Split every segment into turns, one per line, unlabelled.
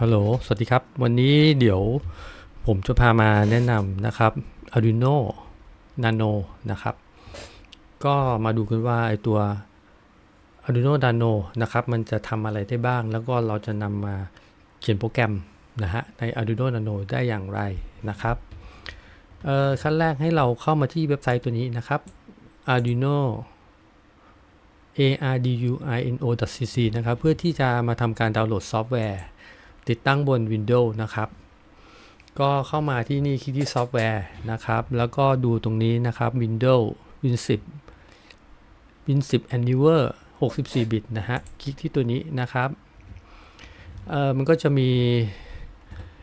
ฮัลโหล สวัสดีครับ วันนี้เดี๋ยวผมจะพามาแนะนำนะครับ Arduino Nano นะครับ ก็มาดูกันว่าไอตัว Arduino Nano นะครับ มันจะทำอะไรได้บ้าง แล้วก็เราจะนำมาเขียนโปรแกรมนะฮะใน Arduino Nano ได้อย่างไรนะครับเอ่อขั้นแรกให้เราเข้ามาที่เว็บไซต์ตัวนี้นะครับ Arduino arduino.cc นะครับ เพื่อที่จะมาทำการดาวน์โหลดซอฟต์แวร์ ติดตั้งบน Windows นะครับก็เข้ามาที่นี่คลิกที่ซอฟต์แวร์นะครับ แล้วก็ดูตรงนี้นะครับ Windows Win 10 Win 10 Anywhere 64 บิตนะฮะ คลิกที่ตัวนี้นะครับเอ่อมันก็จะมี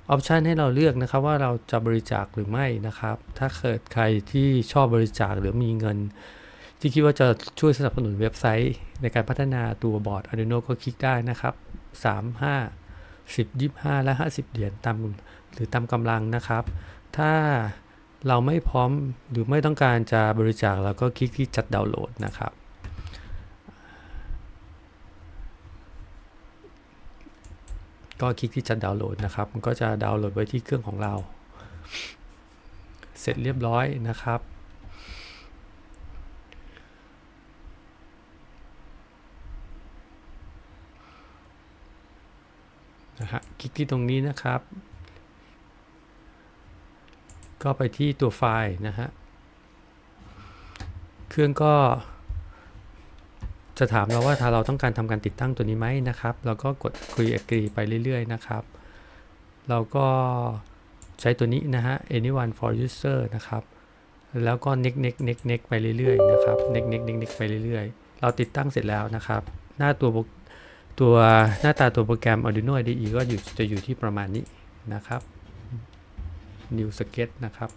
ออปชันให้เราเลือกนะครับว่าเราจะบริจาคหรือไม่นะครับ ถ้าเกิดใครที่ชอบบริจาคหรือมีเงิน ที่คิดว่าจะช่วยสนับสนุนเว็บไซต์ ในการพัฒนาตัวบอร์ด Arduino ก็คลิกได้นะครับ 3 5 10 25 และ 50 เหรียญตามหรือตามกำลังนะครับ ถ้าเราไม่พร้อมหรือไม่ต้องการจะบริจาคเราก็คลิกที่จัดดาวน์โหลดนะครับ ก็คลิกที่จัดดาวน์โหลดนะครับ มันก็จะดาวน์โหลดไว้ที่เครื่องของเรา เสร็จเรียบร้อยนะครับ นะฮะคลิก ที่ตรงนี้นะครับ ก็ไปที่ตัวไฟล์นะฮะ เครื่องก็ จะถามเราว่าถ้าเราต้องการทำการติดตั้งตัวนี้ไหมนะครับ เราก็กด Agree Agree ไปเรื่อยๆ นะครับ เราก็ใช้ตัวนี้นะฮะ anyone for user นะครับ แล้วก็ next next next next ไปเรื่อยๆ นะครับ next next next next ไปเรื่อยๆ เราติดตั้งเสร็จแล้วนะครับ หน้าตัว ตัวหน้าตาตัวโปรแกรม Arduino IDE ก็อยู่จะอยู่ที่ประมาณนี้นะครับ New Sketch นะครับ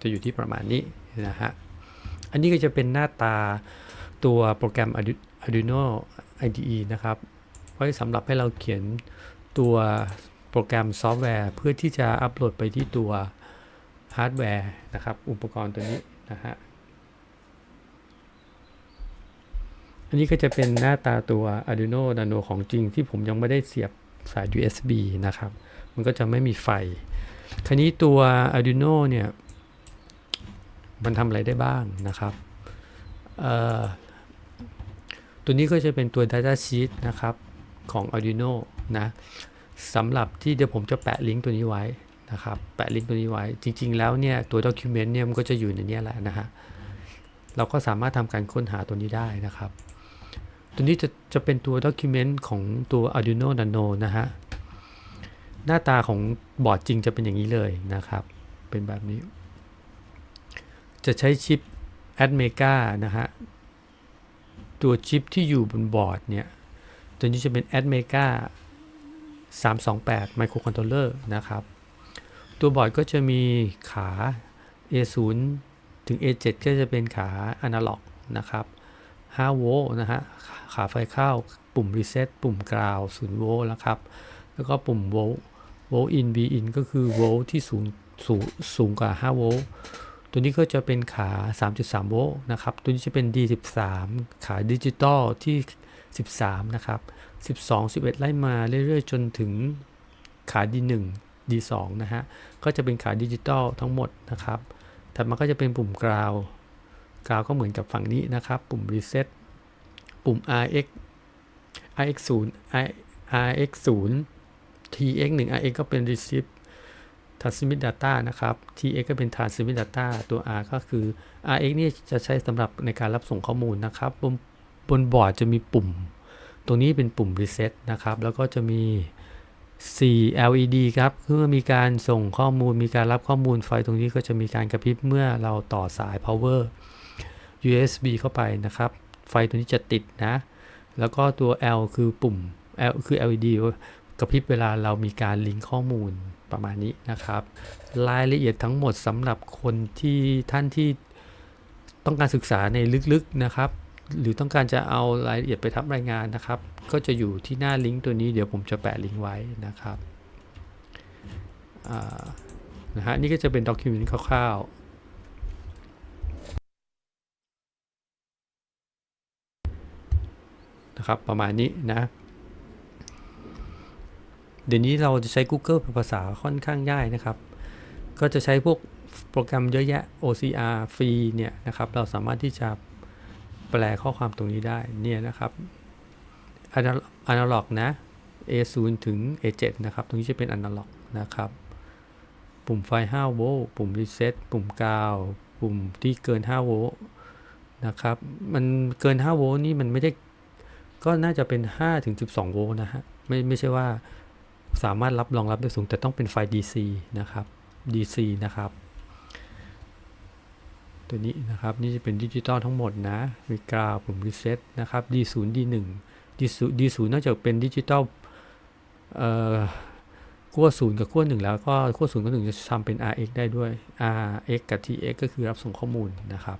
จะอยู่ที่ประมาณนี้นะฮะ อันนี้ก็จะเป็นหน้าตาตัวโปรแกรม Arduino IDE นะครับไว้สำหรับให้เราเขียนตัวโปรแกรมซอฟต์แวร์ เพื่อที่จะอัปโหลดไปที่ตัวฮาร์ดแวร์นะครับ อุปกรณ์ตัวนี้นะฮะ อันนี้ก็จะเป็นหน้าตาตัว Arduino Nano ของจริงที่ผมยังไม่ได้เสียบสาย USB นะครับ มันก็จะไม่มีไฟ คราวนี้ตัว Arduino เนี่ย มันทำอะไรได้บ้างนะครับ ตัวนี้ก็จะเป็นตัว Data Sheet นะครับของ Arduino นะสำหรับที่เดี๋ยวผมจะแปะลิงก์ตัวนี้ไว้นะครับ แปะลิงก์ตัวนี้ไว้ จริง ๆ แล้วเนี่ยตัว Document เนี่ยมันก็จะอยู่ในนี้แหละนะฮะ เราก็สามารถทำการค้นหาตัวนี้ได้นะครับ ตัวนี้จะจะเป็นตัว Document ของตัว Arduino Nano นะฮะ หน้าตาของบอร์ดจริงจะเป็นอย่างนี้เลยนะครับ เป็นแบบนี้ จะใช้ชิป Atmega นะฮะ ตัวชิปที่อยู่บนบอร์ดเนี่ย ตัวนี้จะเป็น Atmega 328 Microcontroller นะครับ ตัวบอร์ดก็จะมีขา A0 ถึง A7 ก็จะเป็นขา Analog นะครับ 5 โวลต์นะฮะขาไฟเข้าปุ่ม Reset ปุ่มกราว0โวลต์นะครับ แล้วก็ปุ่มโวลต์โวลต์อิน V in ก็คือโวลต์ที่สูงสูงสูงกว่า 5 โวลต์ตัวนี้ก็จะเป็นขา 3.3 โวลต์นะครับ ตัวนี้จะเป็น D13 ขาดิจิตอลที่ 13 นะครับ 12 11 ไล่มาเรื่อยๆ จนถึงขา D1 D2 นะฮะ ก็จะเป็นขาดิจิตอลทั้งหมดนะครับ ถัดมาก็จะเป็นปุ่มกราว กราวก็เหมือนกับฝั่งนี้นะครับ ปุ่ม reset ปุ่ม rx rx 0 rx 0 tx 1 rx ก็เป็น receive transmit data นะครับ tx ก็เป็น transmit data ตัว r ก็คือ rx นี่จะใช้สำหรับในการรับส่งข้อมูลนะครับ บนบนบอร์ดจะมีปุ่ม ตรงนี้เป็นปุ่ม reset นะครับ แล้วก็จะมี 4 LED ครับเมื่อมีการส่งข้อมูลมีการรับข้อมูลไฟตรงนี้ก็จะมีการกระพริบเมื่อเราต่อสาย power USB เข้าไปนะครับ ไฟตัวนี้จะติดนะ แล้วก็ตัว L คือปุ่ม L คือ LED กระพริบเวลาเรามีการลิงก์ข้อมูลประมาณนี้นะครับ รายละเอียดทั้งหมดสำหรับคนที่ท่านที่ต้องการศึกษาในลึกๆนะครับ หรือต้องการจะเอารายละเอียดไปทำรายงานนะครับ ก็จะอยู่ที่หน้าลิงก์ตัวนี้เดี๋ยวผมจะแปะลิงก์ไว้นะครับนะฮะนี่ก็จะเป็นด็อกิเมนต์คร่าวๆ นะครับประมาณนี้นะ เดี๋ยวนี้เราจะใช้ Google เป็นภาษาค่อนข้างง่ายนะครับ ก็จะใช้พวกโปรแกรมเยอะแยะ OCR ฟรีเนี่ยนะครับ เราสามารถที่จะแปลข้อความตรงนี้ได้เนี่ยนะครับ analog นะ A0 ถึง A7 นะครับ ตรงนี้จะเป็น analog นะครับ ปุ่มไฟ 5 โวลต์ปุ่ม reset ปุ่มกาว ปุ่มที่เกิน 5 โวลต์นะครับ มันเกิน 5 โวลต์นี่มันไม่ได้ ก็น่าจะเป็น5ถึง12 โวลต์นะฮะ ไม่ไม่ใช่ว่าสามารถรับรองรับได้สูง แต่ต้องเป็นไฟ DC นะครับ DC นะครับ ตัวนี้นะครับ นี่จะเป็นดิจิตอลทั้งหมดนะ มีกราวปุ่ม reset นะครับ D0 D1 D0 D0 นอกจากเป็นดิจิตอลเอ่อขั้วศูนย์กับขั้วหนึ่งแล้วก็ขั้วศูนย์กับหนึ่งจะทำเป็น RX ได้ด้วย RX กับ TX ก็คือรับส่งข้อมูลนะครับ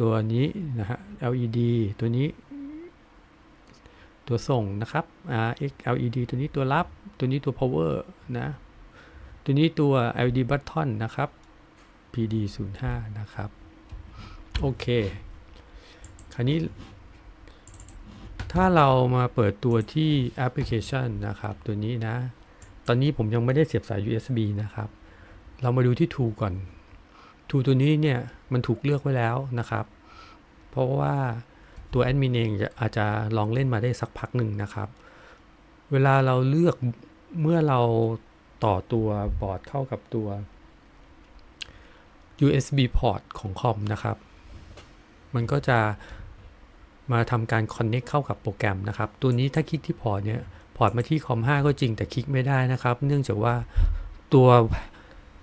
ตัวนี้นะฮะ LED ตัวนี้ ตัวส่งนะครับ RX LED ตัวนี้ตัวรับ ตัวนี้ตัว power นะ ตัวนี้ตัว LED button นะครับ PD 0 5นะครับ โอเค คราวนี้ ถ้าเรามาเปิดตัวที่แอปพลิเคชันนะครับ ตัวนี้นะ ตอนนี้ผมยังไม่ได้เสียบสาย USB นะครับ เรามาดูที่ Tool ก่อน Tool ตัวนี้เนี่ยมันถูกเลือกไว้แล้วนะครับ เพราะว่าตัวแอดมินเองจะอาจจะลองเล่นมาได้สักพักหนึ่งนะครับ เวลาเราเลือกเมื่อเราต่อตัวบอร์ดเข้ากับตัว USB port ของคอมนะครับ มันก็จะมาทำการ connect เข้ากับโปรแกรมนะครับ ตัวนี้ถ้าคลิกที่พอร์ตเนี่ยพอร์ตมาที่คอม5ก็จริงแต่คลิกไม่ได้นะครับ เนื่องจากว่าตัว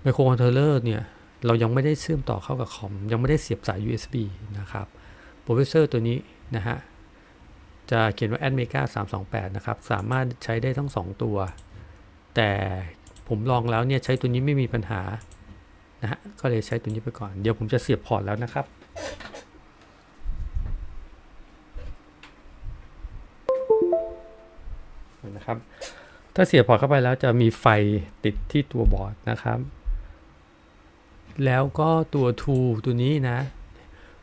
microcontroller เนี่ย เรายังไม่ได้เชื่อมต่อเข้ากับคอม ยังไม่ได้เสียบสาย USB นะครับโปรเฟสเซอร์ตัวนี้นะฮะจะเขียนว่า Admega 328 นะครับ สามารถใช้ได้ทั้ง 2 ตัว แต่ผมลองแล้วเนี่ยใช้ตัวนี้ไม่มีปัญหานะฮะก็เลยใช้ตัวนี้ไปก่อน เดี๋ยวผมจะเสียบพอร์ตแล้วนะครับนะครับ ถ้าเสียบพอร์ตเข้าไปแล้วจะมีไฟติดที่ตัวบอร์ดนะครับ แล้วก็ตัวทูตัวนี้นะ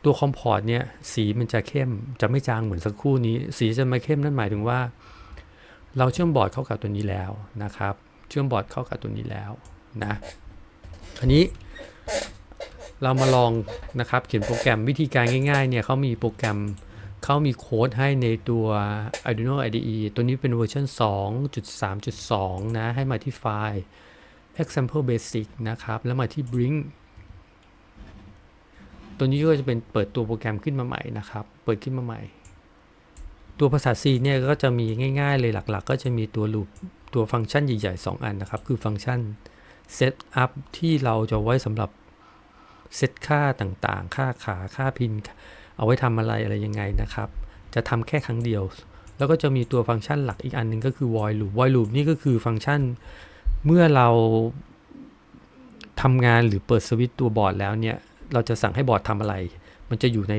ตัวคอมพอร์ตเนี่ยสีมันจะเข้มจะไม่จางเหมือนสักครู่นี้ สีจะมาเข้มนั่นหมายถึงว่า เราเชื่อมบอร์ดเข้ากับตัวนี้แล้วนะครับ เชื่อมบอร์ดเข้ากับตัวนี้แล้วนะอันนี้เรามาลองนะครับเขียนโปรแกรมวิธีการง่ายๆเนี่ยเขามีโปรแกรมเขามีโค้ดให้ในตัว Arduino IDE ตัวนี้เป็นเวอร์ชัน2.3.2 นะ ให้มาที่ไฟล์ example basic นะครับ แล้วมาที่ bring ตัวนี้ก็จะเป็นเปิดตัวโปรแกรมขึ้นมาใหม่นะครับ เปิดขึ้นมาใหม่ ตัวภาษา C เนี่ยก็จะมีง่าย ๆ เลยหลัก ๆ ก็จะมีตัว loop ตัวฟังก์ชันใหญ่ๆ 2 อันนะครับ คือฟังก์ชัน set up ที่เราจะไว้สำหรับเซตค่าต่างๆ ค่าขา ค่าพิน เอาไว้ทำอะไรอะไรยังไงนะครับ จะทำแค่ครั้งเดียว แล้วก็จะมีตัวฟังก์ชันหลักอีกอันหนึ่งก็คือ void loop void loop นี่ก็คือฟังก์ชันเมื่อเราทำงานหรือเปิดสวิตช์ตัวบอร์ดแล้วเนี่ย เราจะสั่งให้บอร์ดทำอะไร มันจะอยู่ใน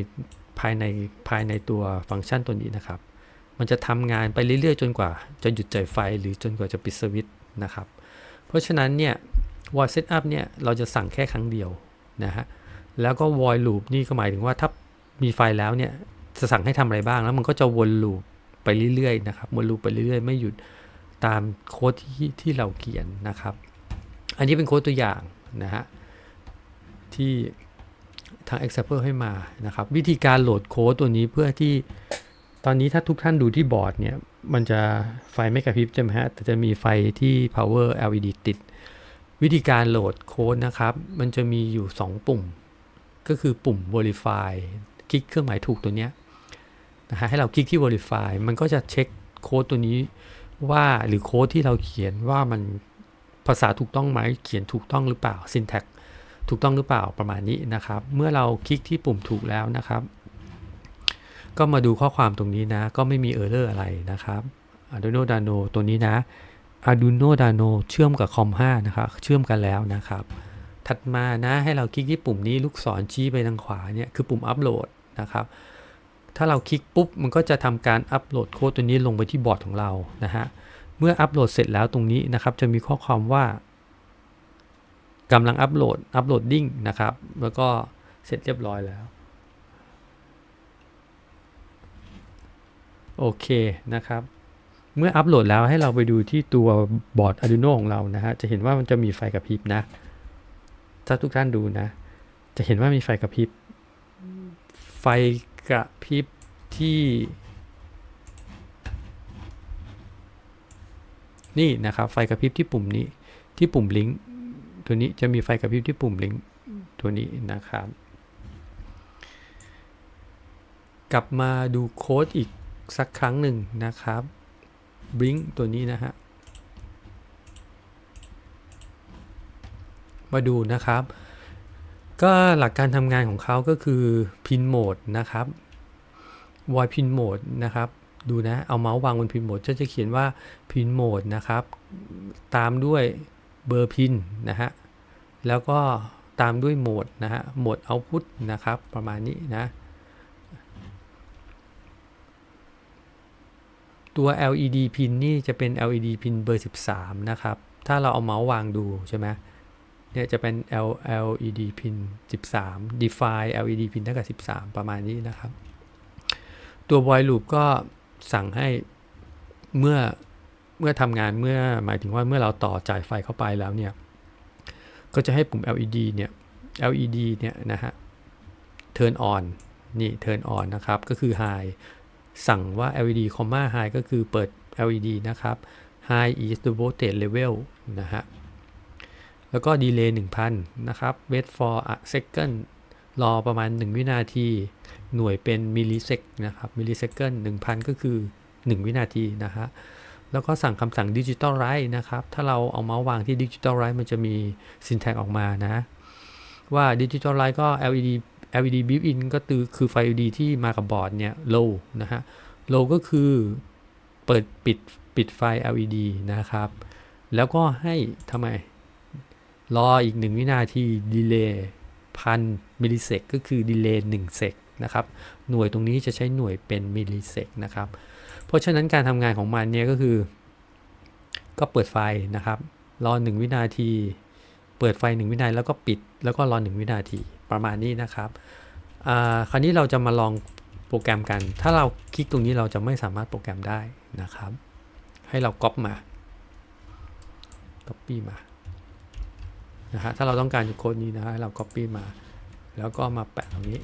ภายในภายในตัวฟังก์ชันตัวนี้นะครับ มันจะทำงานไปเรื่อยๆ จนกว่า จะหยุดจ่ายไฟหรือจนกว่าจะปิดสวิตช์นะครับ เพราะฉะนั้นเนี่ย void setup เนี่ยเราจะสั่งแค่ครั้งเดียวนะฮะ แล้วก็ void loop นี่ก็หมายถึงว่าถ้ามีไฟแล้วเนี่ยจะสั่งให้ทำอะไรบ้างแล้วมันก็จะวนลูปไปเรื่อยๆนะครับวนลูปไปเรื่อยๆ ไม่หยุดตามโค้ดที่ที่เราเขียนนะครับ อันนี้เป็นโค้ดตัวอย่างนะฮะที่ ทาง Example ให้มานะครับ วิธีการโหลดโค้ดตัวนี้เพื่อที่ตอนนี้ถ้าทุกท่านดูที่บอร์ดเนี่ย มันจะไฟไม่กระพริบใช่ไหมฮะ แต่จะมีไฟที่ power LED ติด วิธีการโหลดโค้ดนะครับ มันจะมีอยู่ 2 ปุ่ม ก็คือปุ่ม verify คลิกเครื่องหมายถูกตัวเนี้ยนะฮะให้เราคลิกที่ verify มันก็จะเช็คโค้ดตัวนี้ว่าหรือโค้ดที่เราเขียนว่ามันภาษาถูกต้องไหมเขียนถูกต้องหรือเปล่า syntax ถูกต้องหรือเปล่าประมาณนี้นะครับ เมื่อเราคลิกที่ปุ่มถูกแล้วนะครับ ก็มาดูข้อความตรงนี้นะ ก็ไม่มีเออร์เลอร์อะไรนะครับ Arduino Nano ตัวนี้นะ Arduino Nano เชื่อมกับคอม5นะครับ เชื่อมกันแล้วนะครับ ถัดมานะให้เราคลิกที่ปุ่มนี้ลูกศรชี้ไปทางขวาเนี่ยคือปุ่มอัปโหลดนะครับถ้าเราคลิกปุ๊บ มันก็จะทำการอัปโหลดโค้ดตัวนี้ลงไปที่บอร์ดของเรานะฮะ เมื่ออัปโหลดเสร็จแล้วตรงนี้นะครับ จะมีข้อความว่า กำลังอัปโหลดอัปโหลดดิ้งนะครับ แล้วก็เสร็จเรียบร้อยแล้ว โอเคนะครับ เมื่ออัปโหลดแล้วให้เราไปดูที่ตัวบอร์ด Arduino ของเรานะฮะ จะเห็นว่ามันจะมีไฟกระพริบนะ ถ้าทุกท่านดูนะ จะเห็นว่ามีไฟกระพริบ ไฟกระพริบที่ นี่นะครับ ไฟกระพริบที่ปุ่มนี้ที่ปุ่มลิงก์ ตัวนี้จะมีไฟกระพริบที่ปุ่มลิงก์ตัวนี้นะครับ กลับมาดูโค้ดอีกสักครั้งหนึ่งนะครับบลิงตัวนี้นะฮะ มาดูนะครับ ก็หลักการทำงานของเขาก็คือพินโหมดนะครับ void pin mode นะครับ ดูนะ เอาเมาส์วางบนพินโหมดจะจะเขียนว่าพินโหมดนะครับ ตามด้วย เบอร์พินนะฮะแล้วก็ตามด้วยโหมดนะฮะโหมด output นะครับประมาณนี้นะตัว LED พินนี่จะเป็น LED พินเบอร์ 13 นะครับ ถ้าเราเอาเมาส์วางดูใช่ไหมเนี่ยจะเป็น L LED พิน13 define LED พินเท่ากับ 13 ประมาณนี้นะครับ ตัว void loop ก็สั่งให้เมื่อ มื่อทำงานเมื่อหมายถึงว่าเมื่อเราต่อจ่ายไฟเข้าไปแล้วเนี่ย ก็จะให้ปุ่ม LED เนี่ย LED เนี่ยนะฮะ turn on นี่ turn on นะครับ ก็คือ high สั่งว่า LED, comma high ก็คือเปิด LED นะครับ high is the voltage level นะฮะ แล้วก็ delay 1000 นะครับ wait for a second รอประมาณ 1 วินาที หน่วยเป็น millisec นะครับ millisecond 1000 ก็คือ 1 วินาทีนะฮะ แล้วก็สั่งคำสั่ง digital write นะครับ ถ้าเราเอาเมาส์วางที่ digital write มันจะมี syntax ออกมานะ ว่า digital write ก็ LED LED built in ก็คือคือไฟ LED ที่มากับบอร์ดเนี่ย low นะฮะ low ก็คือเปิดปิดปิดไฟ LED นะครับ แล้วก็ให้ทำไม รออีก1วินาที delay พันมิลลิเซกก็คือ delay 1เซกนะครับ หน่วยตรงนี้จะใช้หน่วยเป็นมิลลิเซกนะครับ เพราะฉะนั้นการทำงานของมันเนี่ยก็คือ ก็เปิดไฟนะครับ รอ 1 วินาที เปิดไฟ 1 วินาทีแล้วก็ปิด แล้วก็รอ 1 วินาทีประมาณนี้นะครับคราวนี้เราจะมาลองโปรแกรมกัน ถ้าเราคลิกตรงนี้เราจะไม่สามารถโปรแกรมได้นะครับ ให้เราก๊อปมา copy มา นะฮะ ถ้าเราต้องการโค้ดนี้นะฮะ เรา copy มา แล้วก็มาแปะตรงนี้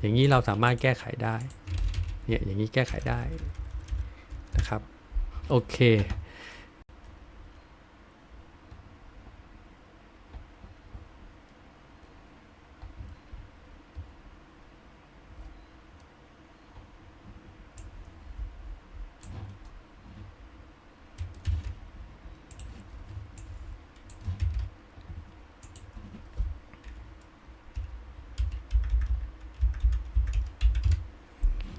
อย่างนี้เราสามารถแก้ไขได้ เนี่ย อย่างนี้แก้ไขได้ นะครับ โอเค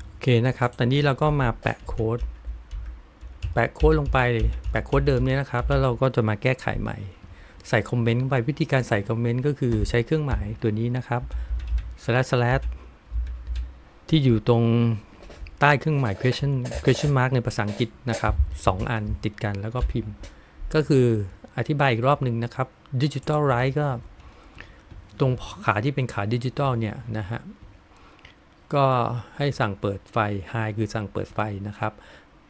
โอเคนะครับ ตอนนี้เราก็มาแปะโค้ด แปะโค้ดลงไป แปะโค้ดเดิมเนี่ยนะครับ แล้วเราก็จะมาแก้ไขใหม่ ใส่คอมเมนต์ไปวิธีการใส่คอมเมนต์ก็คือใช้เครื่องหมายตัวนี้นะครับ slash slash ที่อยู่ตรงใต้เครื่องหมาย question question mark ในภาษาอังกฤษนะครับ 2 อันติดกันแล้วก็พิมพ์ ก็คืออธิบายอีกรอบหนึ่งนะครับ digital write ก็ ตรงขาที่เป็นขาดิจิตอลเนี่ยนะฮะก็ให้สั่งเปิดไฟ High คือสั่งเปิดไฟนะครับ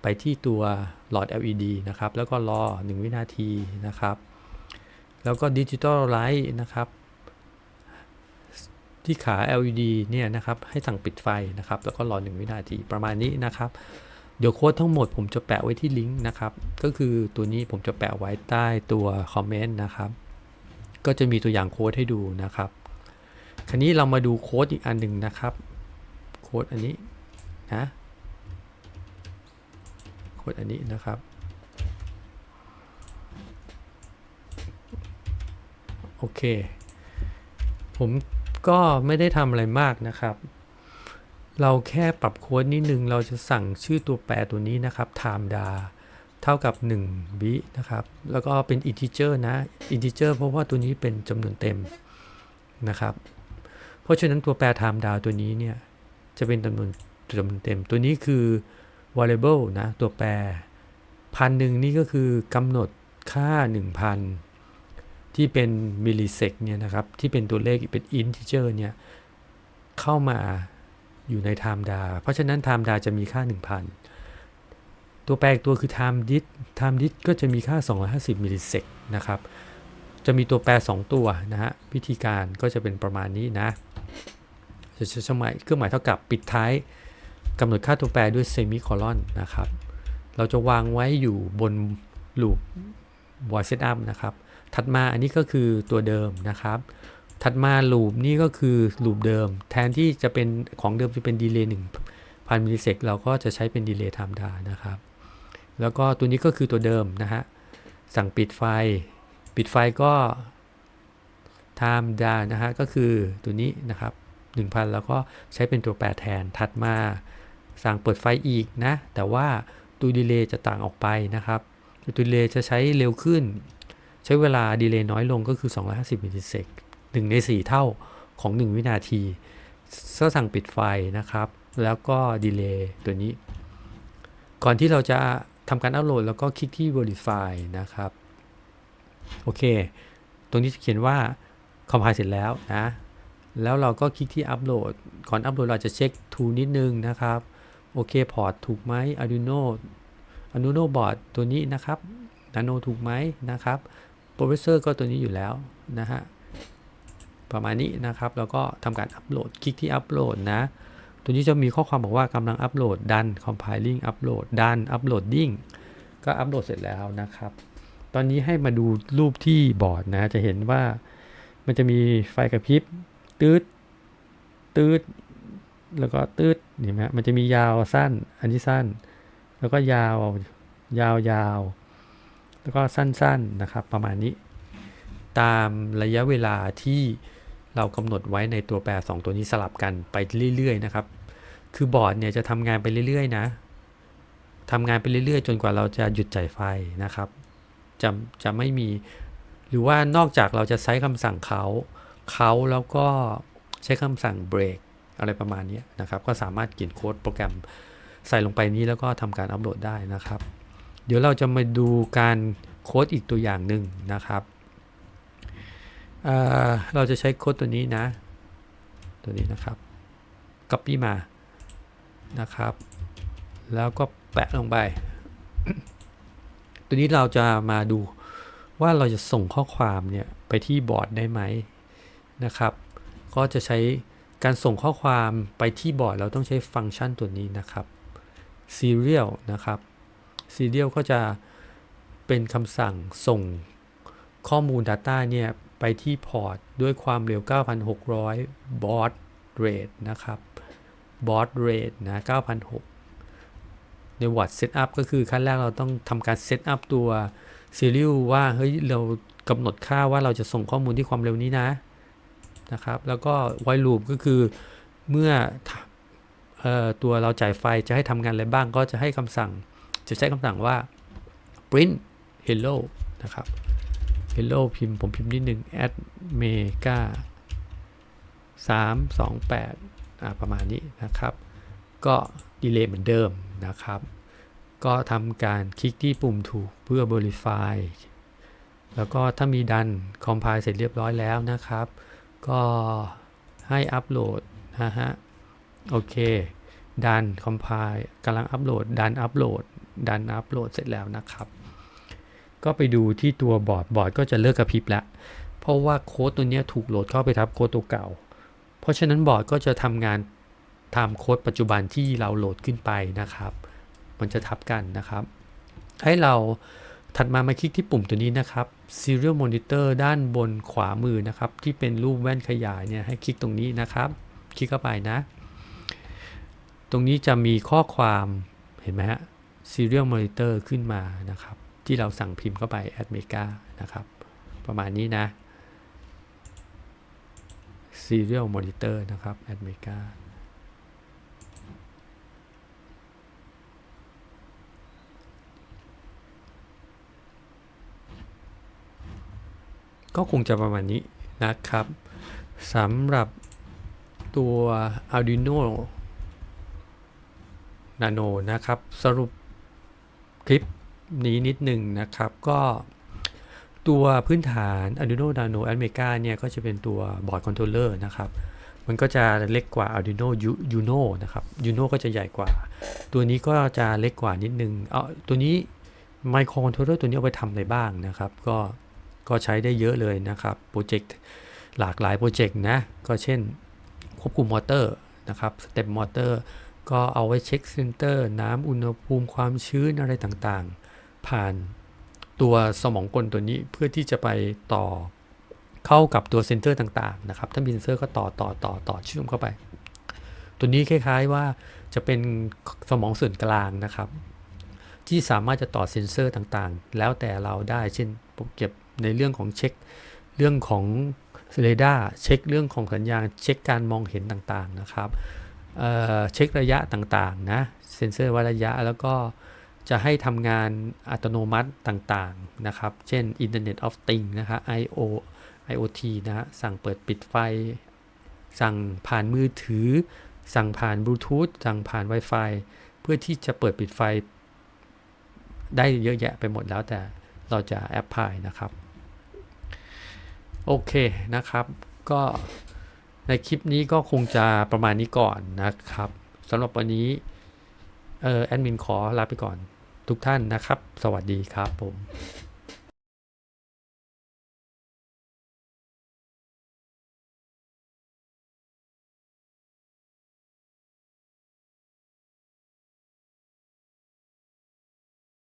ไปที่ตัวหลอด LED นะครับ แล้วก็รอ 1 วินาทีนะครับ แล้วก็ Digital Light นะครับ ที่ขา LED เนี่ยนะครับ ให้สั่งปิดไฟนะครับ แล้วก็รอ 1 วินาทีประมาณนี้นะครับ เดี๋ยวโค้ดทั้งหมดผมจะแปะไว้ที่ลิงก์นะครับ ก็คือตัวนี้ผมจะแปะไว้ใต้ตัวคอมเมนต์นะครับ ก็จะมีตัวอย่างโค้ดให้ดูนะครับ คราวนี้เรามาดูโค้ดอีกอันหนึ่งนะครับ โค้ดอันนี้นะ โค้ดอันนี้นะครับ โอเค ผมก็ไม่ได้ทำอะไรมากนะครับ เราแค่ปรับโค้ดนิดนึง เราจะสั่งชื่อตัวแปรตัวนี้นะครับ time da เท่ากับ1วินะครับ แล้วก็เป็น integer นะ integer เพราะว่าตัวนี้เป็นจำนวนเต็มนะครับ เพราะฉะนั้นตัวแปร time da ตัวนี้เนี่ย จะเป็นจำนวนจำนวนเต็ม ตัวนี้คือ variable นะ ตัวแปรพันหนึ่งนี่ก็คือกำหนดค่า 1000 ที่เป็นมิลลิเซกเนี่ยนะครับ ที่เป็นตัวเลขเป็น integer เนี่ยเข้ามาอยู่ใน time da เพราะฉะนั้น time da จะมีค่า 1000 ตัวตัวแปรอีกตัวคือ time dit time dit ก็จะมีค่า 250มิลลิเซกนะครับ จะมีตัวแปร 2 ตัวนะฮะวิธีการก็จะเป็นประมาณนี้นะจะใช้เครื่องหมายเท่ากับปิดท้าย กำหนดค่าตัวแปรด้วยเซมิโคลอนนะครับ เราจะวางไว้อยู่บนลูป void setup นะครับ ถัดมาอันนี้ก็คือตัวเดิมนะครับ ถัดมาลูปนี่ก็คือลูปเดิม แทนที่จะเป็นของเดิมจะเป็นดีเลย์หนึ่งพันมิลลิเซกเราก็จะใช้เป็นดีเลย์ไทม์ดานะครับ แล้วก็ตัวนี้ก็คือตัวเดิมนะฮะ สั่งปิดไฟ ปิดไฟก็ time da นะฮะ ก็คือตัวนี้นะครับ 1000 แล้วก็ใช้เป็นตัวแปรแทน ถัดมา สั่งเปิดไฟอีกนะ แต่ว่าตัวดีเลย์จะต่างออกไปนะครับตัวดีเลย์จะใช้เร็วขึ้น ใช้เวลาดีเลย์น้อยลงก็คือ 250มิลลิเซก1ใน 4 เท่าของ 1 วินาทีก็สั่งปิดไฟนะครับ แล้วก็ดีเลย์ตัวนี้ ก่อนที่เราจะทำการอัปโหลดแล้วก็คลิกที่ verify นะครับ โอเค ตรงนี้จะเขียนว่า compile เสร็จแล้วนะ แล้วเราก็คลิกที่อัปโหลด ก่อนอัปโหลดเราจะเช็ค tool นิดนึงนะครับ โอเคพอร์ตถูกไหม Arduino Arduino board ตัวนี้นะครับ Nano ถูกไหมนะครับ Processor ก็ตัวนี้อยู่แล้วนะฮะประมาณนี้นะครับ แล้วก็ทำการอัปโหลด คลิกที่อัปโหลดนะ ตัวนี้จะมีข้อความบอกว่ากำลังอัปโหลดดัน compiling อัปโหลดดัน uploading ก็อัปโหลดเสร็จแล้วนะครับ ตอนนี้ให้มาดูรูปที่บอร์ดนะ จะเห็นว่ามันจะมีไฟกระพริบตืดตืด แล้วก็ตืดเห็นไหมมันจะมียาวสั้น อันที่สั้น แล้วก็ยาว ยาวยาว แล้วก็สั้นๆนะครับ ประมาณนี้ ตามระยะเวลาที่เรากำหนดไว้ในตัวแปร 2 ตัวนี้สลับกันไปเรื่อยๆนะครับ คือบอร์ดเนี่ยจะทำงานไปเรื่อยๆนะทำงานไปเรื่อยๆ จนกว่าเราจะหยุดจ่ายไฟนะครับ จะจะไม่มี หรือว่านอกจากเราจะใช้คำสั่งเขา เขาแล้วก็ใช้คำสั่งเบรก อะไรประมาณนี้นะครับ ก็สามารถเขียนโค้ดโปรแกรมใส่ลงไปนี้แล้วก็ทำการอัปโหลดได้นะครับ เดี๋ยวเราจะมาดูการโค้ดอีกตัวอย่างหนึ่งนะครับเเราจะใช้โค้ดตัวนี้นะ ตัวนี้นะครับ copy มานะครับ แล้วก็แปะลงไป ตัวนี้เราจะมาดูว่าเราจะส่งข้อความเนี่ยไปที่บอร์ดได้ไหมนะครับ ก็จะใช้ การส่งข้อความไปที่บอร์ดเราต้องใช้ฟังก์ชันตัวนี้นะครับ serial นะครับ serial ก็จะเป็นคำสั่งส่งข้อมูล Data เนี่ย ไปที่พอร์ตด้วยความเร็ว 9,600 baud rate นะครับ baud rate นะ 9,600 ใน Watt Setup ก็คือขั้นแรกเราต้องทำการ Setup ตัว serial ว่า เฮ้ย เรากำหนดค่าว่าเราจะส่งข้อมูลที่ความเร็วนี้นะ นะครับ แล้วก็ while loop ก็คือเมื่อตัวเราจ่ายไฟจะให้ทำงานอะไรบ้างก็จะให้คำสั่ง จะใช้คำสั่งว่า print hello นะครับ hello พิมพ์ผมพิมพ์นิดนึง at mega 328อ่าประมาณนี้นะครับ ก็ดีเลย์เหมือนเดิมนะครับ ก็ทำการคลิกที่ปุ่มถูกเพื่อ verify แล้วก็ถ้ามีดัน compile เสร็จเรียบร้อยแล้วนะครับ ก็ให้อัปโหลดนะฮะ โอเค ดัน compile กำลังอัปโหลด ดันอัปโหลด ดันอัปโหลดเสร็จแล้วนะครับ ก็ไปดูที่ตัวบอร์ด บอร์ดก็จะเลิกกระพริบแล้ว เพราะว่าโค้ดตัวนี้ถูกโหลดเข้าไปทับโค้ดตัวเก่า เพราะฉะนั้นบอร์ดก็จะทำงานตามโค้ดปัจจุบันที่เราโหลดขึ้นไปนะครับ มันจะทับกันนะครับ ให้เรา ถัดมามาคลิกที่ปุ่มตัวนี้นะครับ Serial Monitor ด้านบนขวามือนะครับ ที่เป็นรูปแว่นขยายเนี่ยให้คลิกตรงนี้นะครับ คลิกเข้าไปนะ ตรงนี้จะมีข้อความเห็นไหมฮะ Serial Monitor ขึ้นมานะครับ ที่เราสั่งพิมพ์เข้าไป a d m e g a นะครับ ประมาณนี้นะ Serial Monitor นะครับ a d m e g a ก็คงจะประมาณนี้นะครับสำหรับตัว Arduino Nano นะครับ สรุปคลิปนี้นิดหนึ่งนะครับ ก็ตัวพื้นฐาน Arduino Nano a d m e g a เนี่ย ก็จะเป็นตัวบอร์ดคอนโทรลเลอร์นะครับ มันก็จะเล็กกว่า Arduino Uno นะครับ Uno ก็จะใหญ่กว่า ตัวนี้ก็จะเล็กกว่านิดนึง เอาตัวนี้ Microcontroller ตัวนี้เอาไปทำอะไรบ้างนะครับ ก็ ก็ใช้ได้เยอะเลยนะครับโปรเจกต์หลากหลายโปรเจกต์นะ ก็เช่นควบคุมมอเตอร์นะครับสเต็ปมอเตอร์ก็เอาไว้เช็คเซนเตอร์ น้ำอุณหภูมิความชื้นอะไรต่างๆ ผ่านตัวสมองกลตัวนี้เพื่อที่จะไปต่อเข้ากับตัวเซนเตอร์ต่างๆนะครับถ้ามีเซนเซอร์ก็ต่อต่อต่อต่อเชื่อมเข้าไป ตัวนี้คล้ายๆว่าจะเป็นสมองส่วนกลางนะครับ ที่สามารถจะต่อเซนเซอร์ต่างๆ แล้วแต่เราได้เช่นผมเก็บ ในเรื่องของเช็ค เรื่องของเรดาร์เช็คเรื่องของสัญญาณเช็คการมองเห็นต่างๆนะครับเเช็คระยะต่างๆนะเซ็นเซอร์วัดระยะแล้วก็จะให้ทำงานอัตโนมัติต่างๆนะครับ เช่น Internet of Things นะครับ IO IoT นะฮะสั่งเปิดปิดไฟ สั่งผ่านมือถือ สั่งผ่านบลูทูธสั่งผ่าน Wi-Fi เพื่อที่จะเปิดปิดไฟ ได้เยอะแยะไปหมดแล้วแต่เราจะแอปพลายนะครับ โอเคนะครับ ก็ในคลิปนี้ก็คงจะประมาณนี้ก่อนนะครับสำหรับวันนี้เออแอดมินขอลาไปก่อนทุกท่านนะครับ สวัสดีครับผม